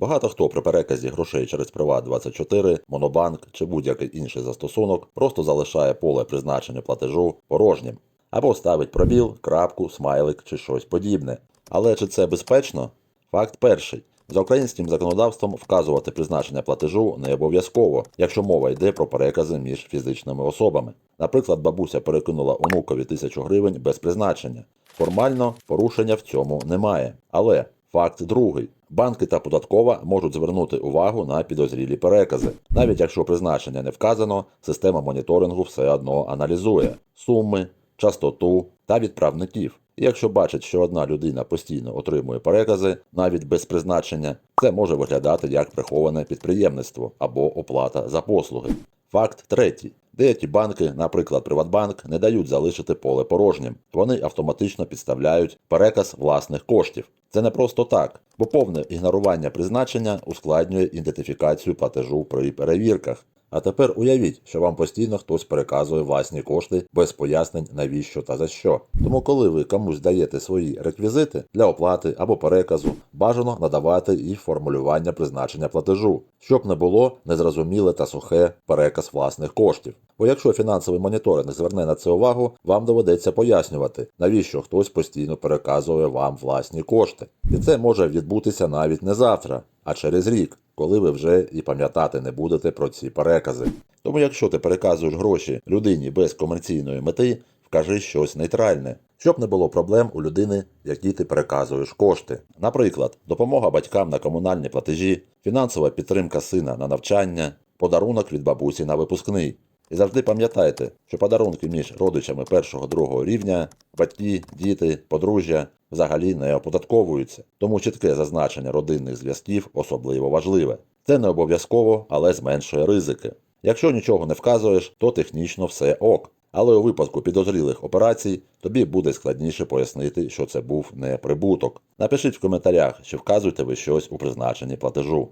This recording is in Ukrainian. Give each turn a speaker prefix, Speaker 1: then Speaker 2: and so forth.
Speaker 1: Багато хто при переказі грошей через Приват24, Монобанк чи будь-який інший застосунок просто залишає поле призначення платежу порожнім або ставить пробіл, крапку, смайлик чи щось подібне. Але чи це безпечно? Факт перший. За українським законодавством вказувати призначення платежу не обов'язково, якщо мова йде про перекази між фізичними особами. Наприклад, бабуся перекинула онукові тисячу гривень без призначення. Формально порушення в цьому немає. Але факт другий. Банки та податкова можуть звернути увагу на підозрілі перекази. Навіть якщо призначення не вказано, система моніторингу все одно аналізує суми, частоту та відправників. І якщо бачить, що одна людина постійно отримує перекази, навіть без призначення, це може виглядати як приховане підприємництво або оплата за послуги. Факт третій. Деякі банки, наприклад, Приватбанк, не дають залишити поле порожнім. Вони автоматично підставляють переказ власних коштів. Це не просто так, бо повне ігнорування призначення ускладнює ідентифікацію платежу при перевірках. А тепер уявіть, що вам постійно хтось переказує власні кошти без пояснень навіщо та за що. Тому, коли ви комусь даєте свої реквізити для оплати або переказу, бажано надавати і формулювання призначення платежу, щоб не було незрозуміле та сухе переказ власних коштів. Бо якщо фінансовий моніторинг зверне на це увагу, вам доведеться пояснювати, навіщо хтось постійно переказує вам власні кошти. І це може відбутися навіть не завтра, а через рік, коли ви вже і пам'ятати не будете про ці перекази. Тому якщо ти переказуєш гроші людині без комерційної мети, вкажи щось нейтральне, щоб не було проблем у людини, якій ти переказуєш кошти. Наприклад, допомога батькам на комунальні платежі, фінансова підтримка сина на навчання, подарунок від бабусі на випускний. І завжди пам'ятайте, що подарунки між родичами першого-другого рівня, батьки, діти, подружжя взагалі не оподатковуються. Тому чітке зазначення родинних зв'язків особливо важливе. Це не обов'язково, але зменшує ризики. Якщо нічого не вказуєш, то технічно все ок. Але у випадку підозрілих операцій тобі буде складніше пояснити, що це був не прибуток. Напишіть в коментарях, чи вказуєте ви щось у призначенні платежу.